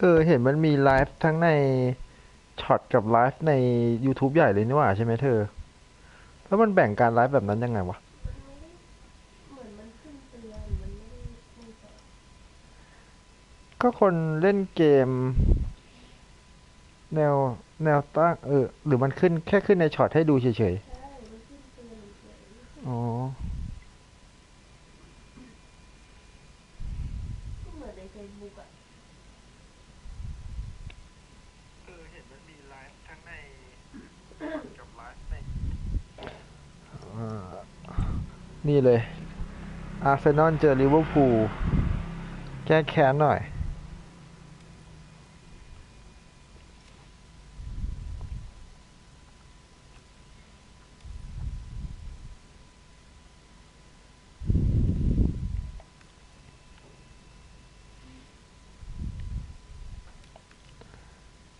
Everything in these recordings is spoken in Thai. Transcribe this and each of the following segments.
เออ เห็นมันมีไลฟ์ทั้งในช็อตกับไลฟ์ใน YouTube ใหญ่เลยนี่หว่าใช่ไหมเธอ แล้วมันแบ่งการไลฟ์แบบนั้นยังไงวะ ก็คนเล่นเกม แนวแนวตั้งเออ หรือมันขึ้นแค่ขึ้นในช็อตให้ดูเฉยใช่มันขึ้นเตือนเฉยๆอ๋อ ก็เหมือนในเฟซบุ๊กอะ เออ เห็นมันมีไลฟ์ทั้งในกับไลฟ์ใน นี่เลย อาร์เซนอลเจอลิเวอร์พูล แก้แค้นหน่อย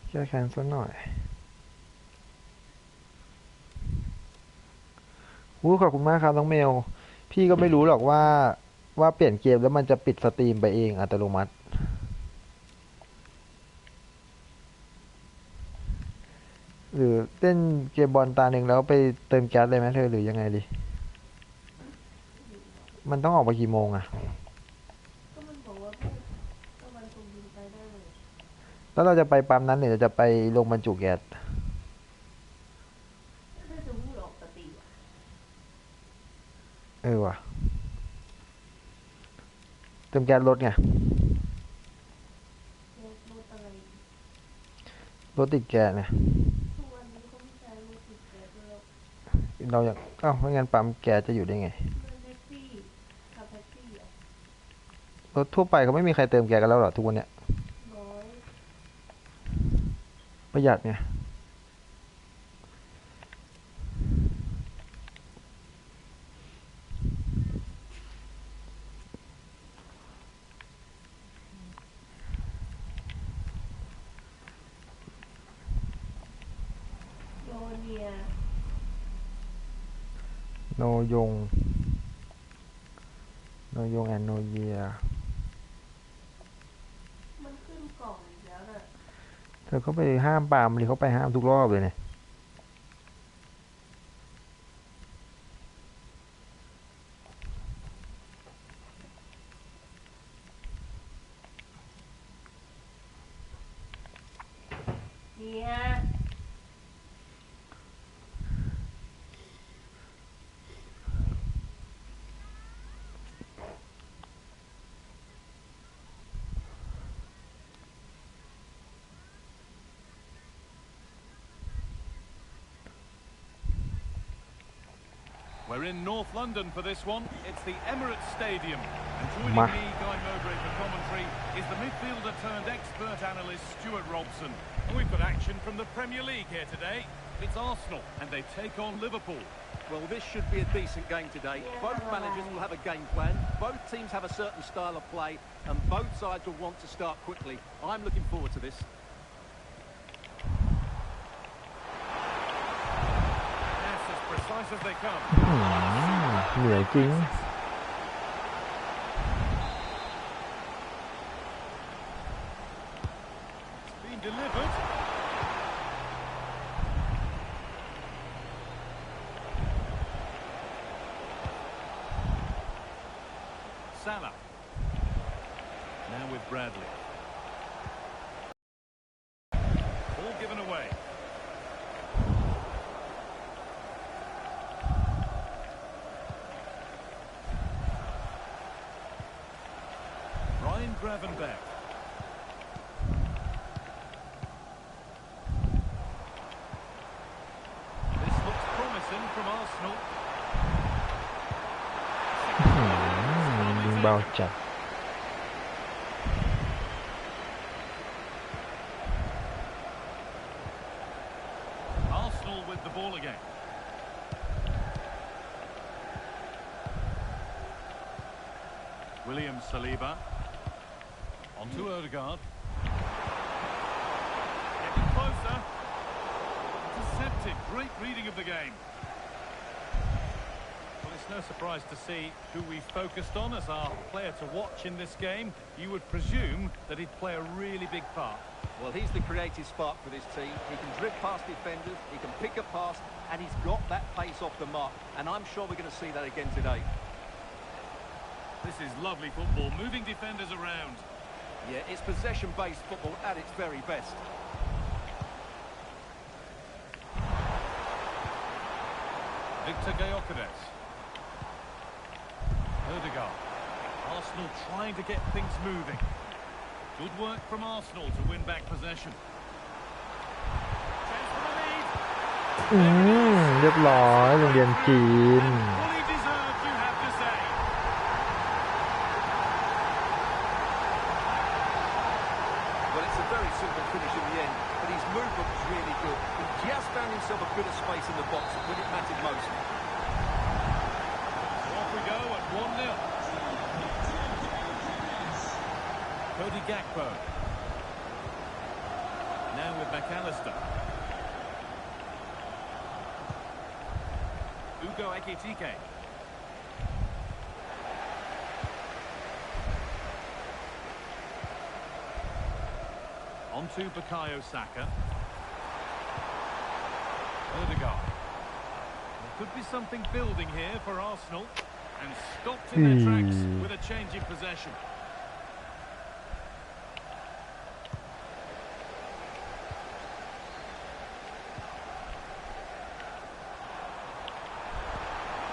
แก้แค้นสักหน่อย วู้ขอบคุณมากครับน้องเมล พี่ก็ไม่รู้หรอกว่าว่าเปลี่ยนเกมแล้วมันจะปิดสตรีมไปเองอัตโนมัติ หรือเล่นเกมบอลตาหนึ่งแล้วไปเติมแก๊สเลยไหมเธอหรือยังไงดี มันต้องออกไปกี่โมงอะก็มันบอกว่าพี่ก็มันคงบินไปได้เลยแล้วเราจะไปปั๊มนั้นหรือเราจะไปลงบรรจุแก๊ส ถ้าจะพูดออกปกติอะ เออว่ะ เติมแก๊สรถไงรถรถอะไรรถติดแก๊สเนี่ยทุกวันนี้เขาไม่ใช้รถติดแก๊สแล้วเราอยากเอ้าไม่งั้นปั๊มแก๊สจะอยู่ได้ไงมันแท็กซี่ขับแท็กซี่อะรถทั่วไปเขาไม่มีใครเติมแก๊สกันแล้วเหรอทุกวันเนี้ยน้อยประหยัดไงโดเนีย โนยง โนยงแอนโนเยีย มันขึ้นกล่องอีกแล้วน่ะเธอเขาไปห้ามปรามเลยเขาไปห้ามทุกรอบเลยเนี่ยเนี่ย We're in North London for this one. It's the Emirates Stadium. And joining Ma- me, Guy Mowbray, for commentary is the midfielder turned expert analyst Stuart Robson. And we've got action from the Premier League here today. It's Arsenal, and they take on Liverpool. Well, this should be a decent game today. Both managers will have a game plan. Both teams have a certain style of play, and both sides will want to start quickly. I'm looking forward to this. as they come. Hmm, Ryan Gravenbeck. This looks promising from Arsenal. อืมยิงเบาจัด Arsenal with the ball again. William Saliba. Odegaard. Getting closer. Intercepted. Great reading of the game. Well, It's no surprise to see who we focused on as our player to watch in this game. You would presume that he'd play a really big part. Well, he's the creative spark for this team. He can drift past defenders, he can pick a pass, and he's got that pace off the mark. And I'm sure we're going to see that again today. This is lovely football, moving defenders around. Yeah, it's possession-based football at its very best. Victor Gayokares. Odegaard. Arsenal trying to get things moving. Good work from Arsenal to win back possession. Chance for the lead. อืม เรียบร้อยโรงเรียนจีน Bukayo Saka. Odegaard. There could be something building here for Arsenal. And stopped in their tracks Hmm. with a change in possession.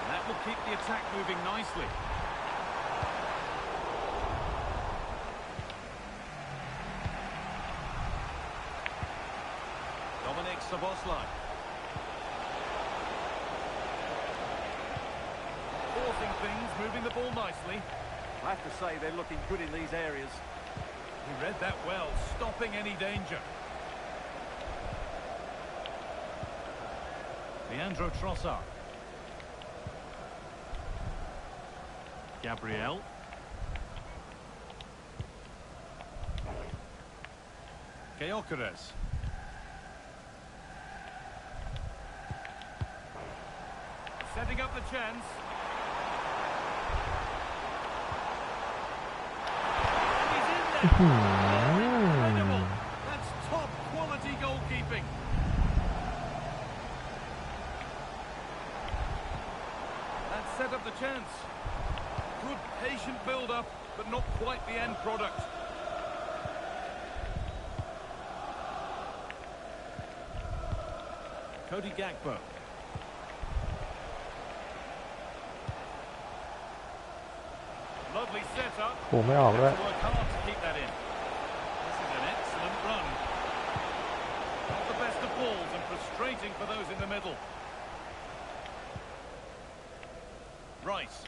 That will keep the attack moving nicely. Forcing things, moving the ball nicely. I have to say they're looking good in these areas. He read that well, stopping any danger. Leandro Trossard. Gabriel. Geocares. Setting up the chance. And he's in there. Incredible. That's top quality goalkeeping. That set up the chance. Good patient build-up, but not quite the end product. Cody Gakpo. Rice.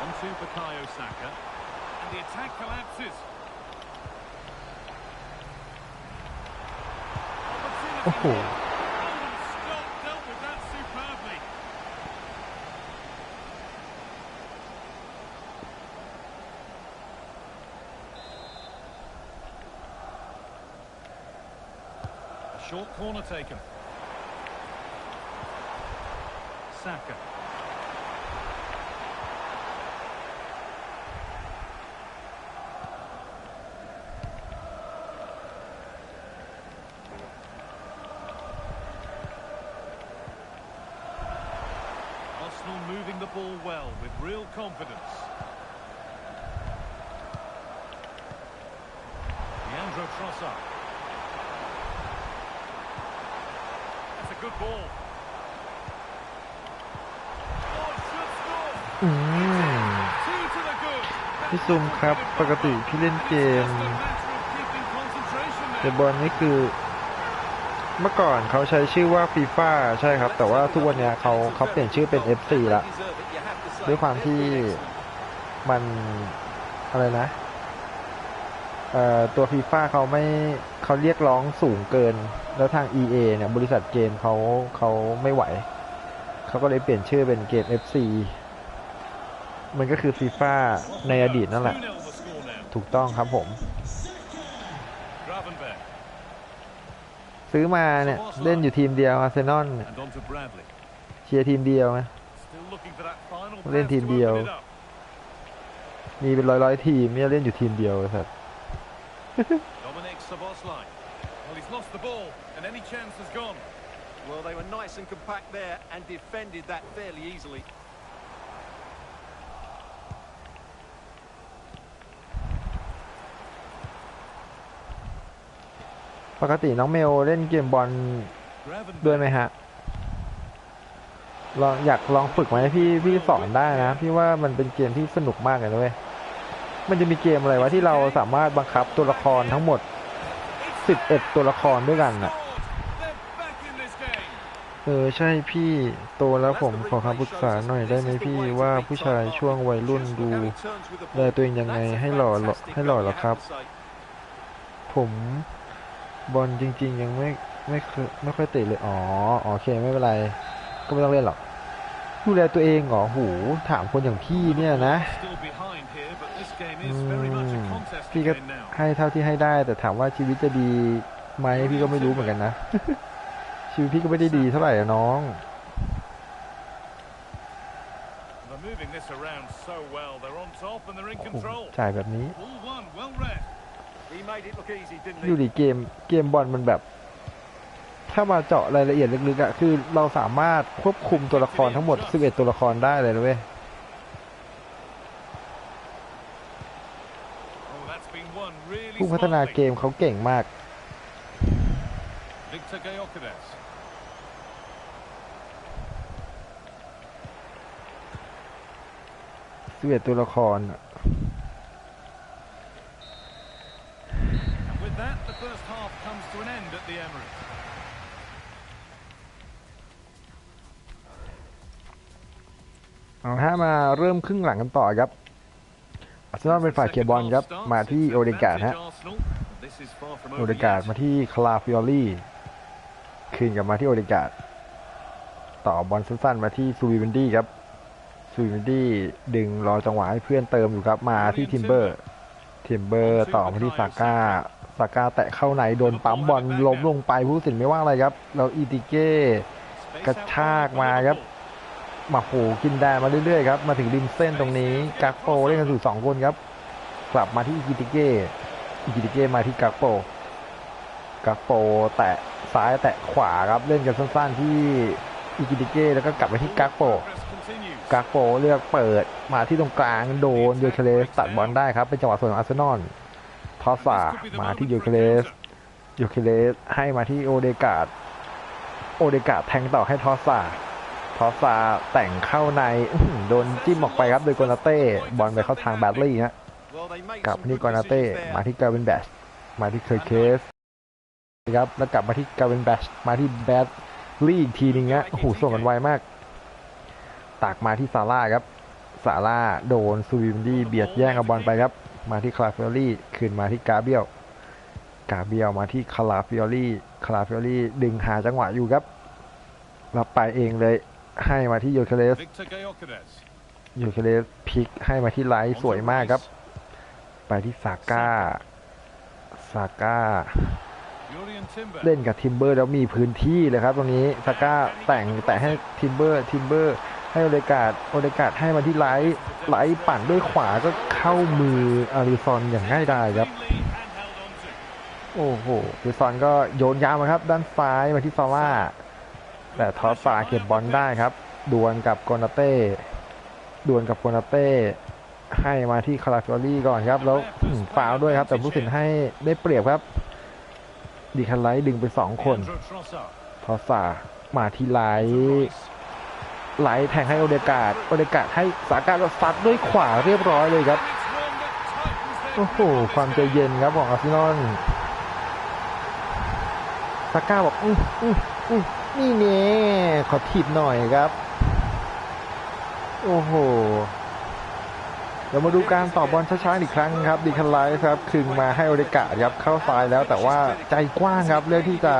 On to Bukayo Saka. And the attack collapses. Opportunity. โอ้โห short corner taken. Saka. Arsenal moving the ball well with real confidence. Leandro Trossard. Good ball. อืม พี่ซุมครับ ปกติพี่เล่นเกม แต่บอลนี่คือ เมื่อก่อนเขาใช้ชื่อว่าฟีฟ่าใช่ครับ แต่ว่าทุกวันเนี้ยเขาเขาเปลี่ยนชื่อเป็น FC ละ ด้วยความที่มันอะไรนะเอ่อตัวฟีฟ่าเขาไม่เขาเรียกร้องสูงเกิน แล้วทาง EA เนี่ยบริษัทเกมเขาเขาไม่ไหว เขาก็เลยเปลี่ยนชื่อเป็นเกม FC มันก็คือฟีฟ่าในอดีตนั่นแหละ ถูกต้องครับผม ซื้อมาเนี่ย เล่นอยู่ทีมเดียวอาร์เซนอลเชียร์ทีมเดียวไง Still looking for that final Lên pass team to điều. open it up. มีเป็นร้อยร้อยๆทีมเนี่ยเล่นอยู่ทีมเดียวไอ้สัส Dominic Szoboszlai. Well, he's lost the ball, chance has gone. Well, they were nice and compact there and defended that fairly easily. ปกติน้องเมลเล่นเกมบอล Gravenberch. ด้วยไหมฮะลองอยากลองฝึกไหมพี่พี่สอนได้นะ พี่ว่ามันเป็นเกมที่สนุกมากเลยนะเว้ยมันจะมีเกมอะไรวะที่เราสามารถบังคับตัวละครทั้งหมด 11 ตัวละครด้วยกันน่ะ They're back in this game. เออใช่พี่โตแล้วผมขอคำปรึกษาหน่อยได้ไหมพี่ว่าผู้ชายช่วงวัยรุ่นดูแลตัวเองยังไงให้หล่อหล่อให้หล่อหรอครับ ผมบอลจริง ๆ ยังไม่ไม่เคยไม่ค่อยเตะเลยอ๋อโอเคไม่เป็นไร ก็ไม่ต้องเล่นหรอกดูแลตัวเองเหรอหูถามคนอย่างพี่เนี่ยนะพี่ก็ให้เท่าที่ให้ได้ แต่ถามว่าชีวิตจะดีไหมพี่ก็ไม่รู้เหมือนกันนะ ชีวิตพี่ก็ไม่ได้ดีเท่าไหร่อะน้อง They're moving this around so well. They're on top and they're in โอ้โห control. จ่ายแบบนี้ Ball one, well read. He made it look easy, didn't ดู he? ดิเกมเกมบอลมันแบบ ถ้ามาเจาะรายละเอียดลึกๆอะคือเราสามารถควบคุมตัวละครทั้งหมด 11 ตัวละครได้เลยนะเว้ย Oh, that's been won really ผู้พัฒนาเก smartly. มเขาเก่งมาก Victor Gyökeres. 11ตัวละครอะ And with that, the first half comes to an end at the Emirates. เอาถ้ามาเริ่มครึ่งหลังกันต่อครับอาร์เซนอลเป็นฝ่ายเก็บบอลครับ มาที่โอเดการ์ดฮะโอเดการ์ดมาที่คลาฟิออรี่คืนกลับมาที่โอเดการ์ดต่อบอลสั้นๆมาที่ซูวิเวนดี้ครับ ซูวิเวนดี้ดึงรอจังหวะให้เพื่อนเติมอยู่ครับมาที่ทิมเบอร์ ทิมเบอร์ต่อมาที่ซาก้าซาก้าแตะเข้าในโดนปั๊มบอลล้มลงไปผู้ตัดสินไม่ว่าอะไรครับแล้วอีติเก้กระชากมาครับมาโหกินแดนมาเรื่อยๆครับมาถึงริมเส้นตรงนี้กากโปเล่นกันสู่สองคนครับ กลับมาที่อิกิติเก้อิกิติเก้มาที่กากโปกากโปแตะซ้ายแตะขวาครับเล่นกันสั้นๆที่ อิกิติเก้แล้วก็กลับไปที่กากโปกากโปเลือกเปิดมาที่ตรงกลางโดนโยเคเลสตัดบอลได้ครับ เป็นจังหวะส่วนของอาร์เซนอลทอสซามาที่โยเคเลสโยเคเลสให้มาที่โอเดกาดโอเดกาดแทงต่อให้ทอสซาทอสซาแต่งเข้าในอื้อหือโดนจิ้มออกไปครับโดยโกนาเต้บอลไปเข้าทางแบดลี่ฮะ Well, they made กลับ some มาที่ good กอนาเต้ decisions there. มาที่กาเวนแบชมาที่เคอร์เคสครับแล้วกลับมาที่กาเวนแบชมาที่แบด ลี่อีกทีนึงฮะโอ้โหส่งกันไวมากตักมาที่ซาร่าครับซาร่าโดนซูวิมดี้เบียดแย่งเอาบอลไปครับ มาที่คลาฟิอรี่คืนมาที่กาเบียลกาเบียลมาที่คลาฟิอรี่คลาฟิอรี่ดึงหาจังหวะอยู่ครับรับไปเองเลยให้มาที่โยเคเลส Victor Gyökeres. โยเคเลสพลิกให้มาที่ไลท์สวยมากครับ ไปที่ซาก้าซาก้า Jurriën Timber. เล่นกับทิมเบอร์แล้วมีพื้นที่เลยครับ ตรงนี้ซาก้าแต่งแต่ให้ทิมเบอร์ทิมเบอร์ให้โอเดกาดโอเดกาดให้มาที่ไลท์ไลท์ปั่นด้วยขวาก็เข้ามืออาริซอนอย่างง่ายดายครับ โอ้โหอาริซอนก็โยนยาวมาครับ ด้านซ้ายมาที่ซาร่าแต่ทอสซาเก็บบอลได้ครับ ดวลกับโกนาเต้ดวลกับโกนาเต้ให้มาที่คาราฟิอรี่ก่อนครับ แล้วอื้อหือฟาวด้วยครับ แต่ผู้สินให้ได้เปรียบครับ ดีคันไลท์ดึงไปสองคน Leandro Trossard. ทอสซามาที่ไลท์ Royce. ไลท์แทงให้โอเดกาดโอเดกาดให้สาการแล้วซัดด้วยขวาเรียบร้อยเลยครับ It's one that tightens their โอ้โห ความใจเย็นครับของอาร์เซนอลซาก้าบอกอื้ออื้ออื้อนี่เน่ขอถีบหน่อยครับ โอ้โห เรามาดูการต่อบอลช้าๆอีกครั้งครับดีคันไลท์ครับคึงมาให้โอเดกาดครับเข้าซ้ายแล้วแต่ว่าใจกว้างครับเลือกที่จะ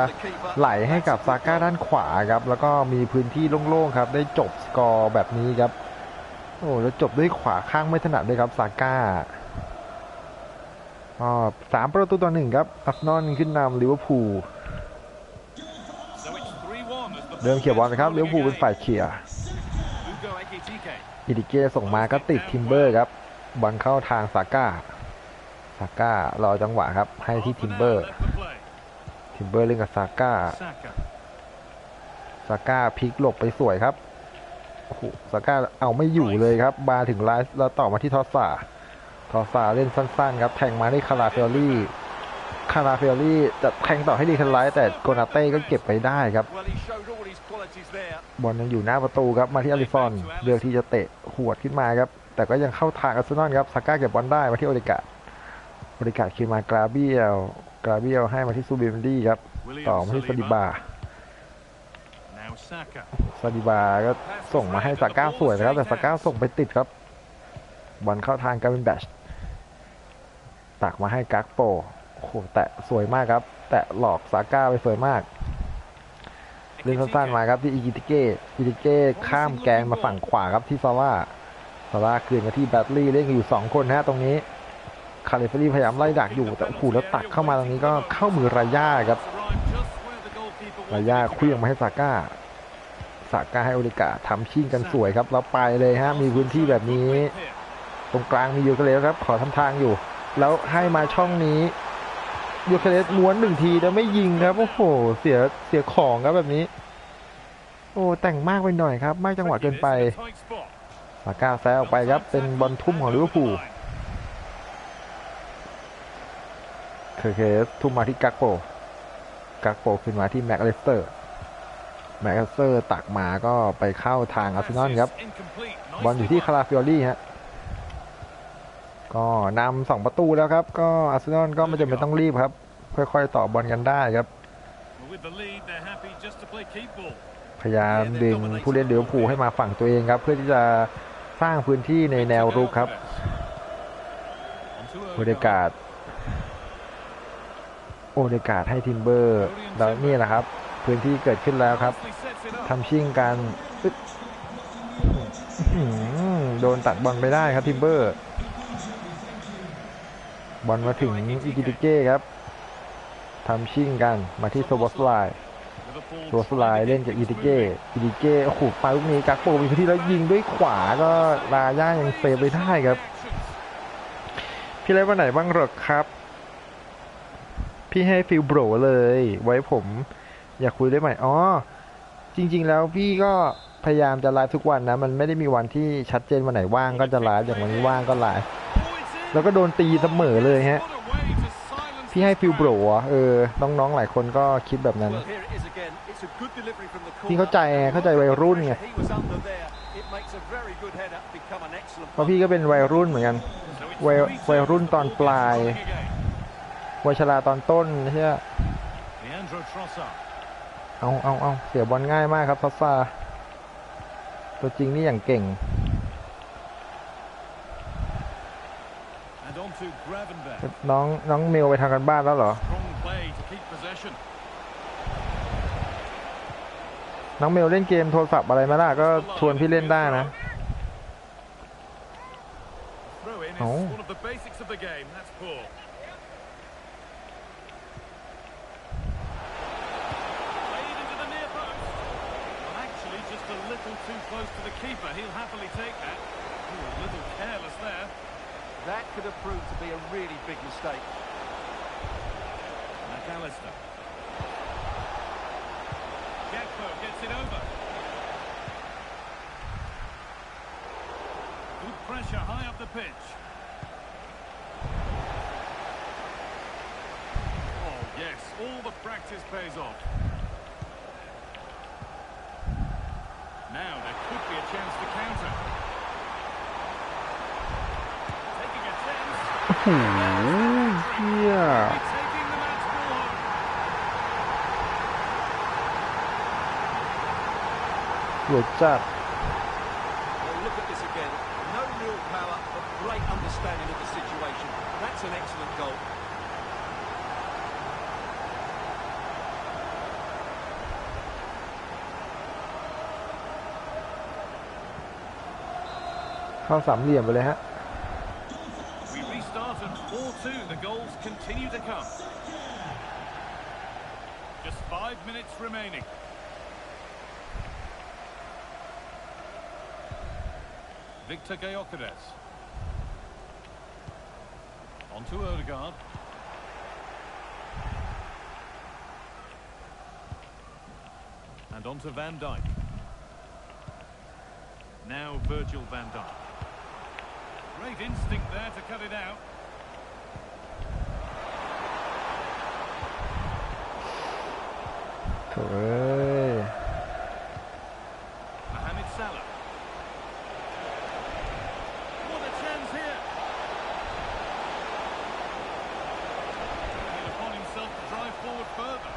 ไหลให้กับซาก้าด้านขวาครับแล้วก็มีพื้นที่โล่งๆครับได้จบสกอร์แบบนี้ครับโอ้แล้วจบด้วยขวาข้างไม่ถนัดด้วยครับซาก้าอ๋อสามประตูต่อหนึ่งครับอัฟนอนขึ้นนำลิเวอร์พูลเริ่มเขียร์บอลนะครับ rolling เลี้ยวภูลเป็นฝ่ายเขียร์ อิดิเกส่งมาก็ติดทิมเบอร์ครับบอลเข้าทางซาก้าซาก้ารอจังหวะครับ ให้ที่ทิมเบอร์ทิมเบอร์เล่นกับซาก้า Saka. ซาก้าพลิกหลบไปสวยครับโอ้โหซาก้าเอาไม่อยู่เลยครับมาถึงไลฟ์แล้วต่อมาที่ทอสซาทอสซาเล่นสั้นๆ ครับแทงมาที่คาราเฟลลี่ คาราเฟลลี่จะแทงต่อให้ดีคันไลท์แต่โกนาเต้ก็เก็บไปได้ครับ Well, he showed all his qualities there. บอลยังอยู่หน้าประตูครับมาที่อลิซอนเลือกที่จะเตะหวดขึ้นมาครับ แต่ก็ยังเข้าทางอาร์เซนอลครับซาก้าเก็บบอลได้มาที่โอริกาโอริกาคืนมากราเบียลกราเบียลให้มาที่ซูบิมดี้ครับต่อ William มาที่ซาดิ Saliba. บา Now Saka. ซาดิบาก็ส่งมาให้ซาก้าสวยนะครับ แต่ซาก้าส่งไปติดครับบอลเข้าทางกาวินแบชตักมาให้กักโป โอ้โหแตะสวยมากครับ แตะหลอกซาก้าไปสวยมากเล่นสั้นๆมาครับที่อิกิติเก้อิกิติเก้ข้ามแกนมาฝั่งขวาครับที่ซาร่าซาร่าคืนมาที่แบตลี่เล่นอยู่สองคนนะฮะตรงนี้คาริเฟรี่พยายามไล่ดักอยู่แต่โอ้โหแล้วตักเข้ามาตรงนี้ก็เข้ามือรายาครับรายาเคลื่องมาให้ซาก้าซาก้าให้โอริกาทำชิ่งกันสวยครับแล้วไปเลยฮะมีพื้นที่แบบนี้ ตรงกลางมีอยูเคเลสครับ ขอทำทางอยู่ แล้วให้มาช่องนี้ ยูเคเลสม้วนหนึ่งทีแล้วไม่ยิงครับ โอ้โห เสียเสียของครับแบบนี้ โอ้แต่งมากไปหน่อยครับมากจังหวะเกินไป Tricky, this in a tight spot. ซาก้าแซงออกไปครับ เป็นบอลทุ่มของลิเวอร์พูลเคเคสทุ่มมาที่กักโปกักโปขึ้นมาที่แม็กอเลสเตอร์แม็กอเลสเตอร์ตักมาก็ไปเข้าทางอาร์เซนอลครับ บอลอยู่ที่คาราฟิออรี่ฮะ ก็นำสองประตูแล้วครับ ก็อาร์เซนอลก็ไม่จำเป็นต้องรีบครับ ค่อยๆต่อบอลกันได้ครับ พยายามดึงผู้เล่นเดลิเวอร์พูให้มาฝั่งตัวเองครับ เพื่อที่จะสร้างพื้นที่ในแนวรุกครับ Onto โอเดกาดโอเดกาดให้ทิมเบอร์แล้วนี่แหละครับ พื้นที่เกิดขึ้นแล้วครับทำชิ่งกันโดนตัดบอลไปได้ครับทิมเบอร์ บอลมาถึงอิกิติเก้ครับทำชิ่งกันมาที่โซบอสไลโซบอสไลเล่นกับอิติเก้อิติเก้โอ้โหไปลูกนี้กักโปมีพื้นที่แล้วยิงด้วยขวาก็ลาย่ายังเซฟไปได้ครับ พี่เล่นวันไหนบ้างหรอครับ พี่ให้ฟิลโบรเลย ไว้ผม อยากคุยได้ไหมอ๋อจริง ๆ แล้วพี่ก็พยายามจะไลฟ์ทุกวันนะ มันไม่ได้มีวันที่ชัดเจนวันไหนว่างก็จะไลฟ์อย่างวันนี้ว่างก็ไลฟ์ แล้วก็โดนตีเสมอเลยฮะพี่ให้ฟิลโบรอะเออ น้องๆหลายคนก็คิดแบบนั้น Well, here it is again. It's a good delivery from the พี่เข้า corner. ใจไงเข้าใจวัยรุ่นไง He was under there. It makes a very good header become an excellent เพราะพี่ก็เป็นวัยรุ่นเหมือนกันวัยวัยรุ่นตอนปลายวัยชราตอนต้นใช่ไหม Leandro Trossard. เอาเอาเอาเสียบอลง่ายมากครับทัสซาตัวจริงนี่อย่างเก่ง And on to Gravenberg. น้องน้องเมลไปทางกันบ้านแล้วเหรอ Strong play to keep possession. น้องเมลเล่นเกมโทรศัพท์อะไรมาล่ะก็ชวนพี่เล่นได้นะ Throw in that. Could have proved to be a really big mistake. McAllister. Gakpo gets it over. Good pressure high up the pitch. Oh, yes, all the practice pays off. Now there could be a chance to counter. อดจัด Well, look at this again. No real power, but great understanding of the situation. That's an excellent goal. เข้าสามเหลี่ยมไปเลยฮะ We all two, the goals continue to come. Just five minutes remaining. Victor Gayokides. On to Odegaard. And on to Van Dijk. Now Virgil van Dijk. Great instinct there to cut it out. โถ่เอ้ย Mohamed Salah. What a chance here. Taking it upon himself to drive forward further.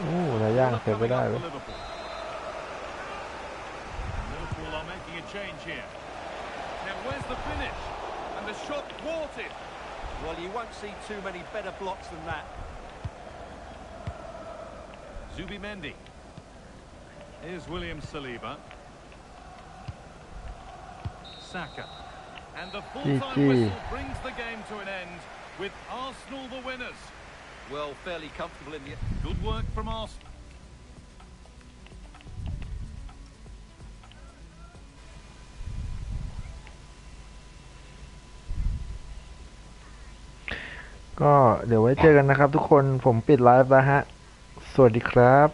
อู้ระย่างเก็บไม่ได้ Coming เว้ up ย for Liverpool. Liverpool are making a change here. Now where's the finish? And the shot thwarted. Well, you won't see too many better blocks than that. Zubimendi. Here's William Saliba. Saka. And the full-time GG. whistle brings the game to an end with Arsenal the winners. Well, fairly comfortable in the... Good work from Arsenal. ก็เดี๋ยวไว้เจอกันนะครับทุกคนผมปิดไลฟ์แล้วฮะ สวัสดีครับ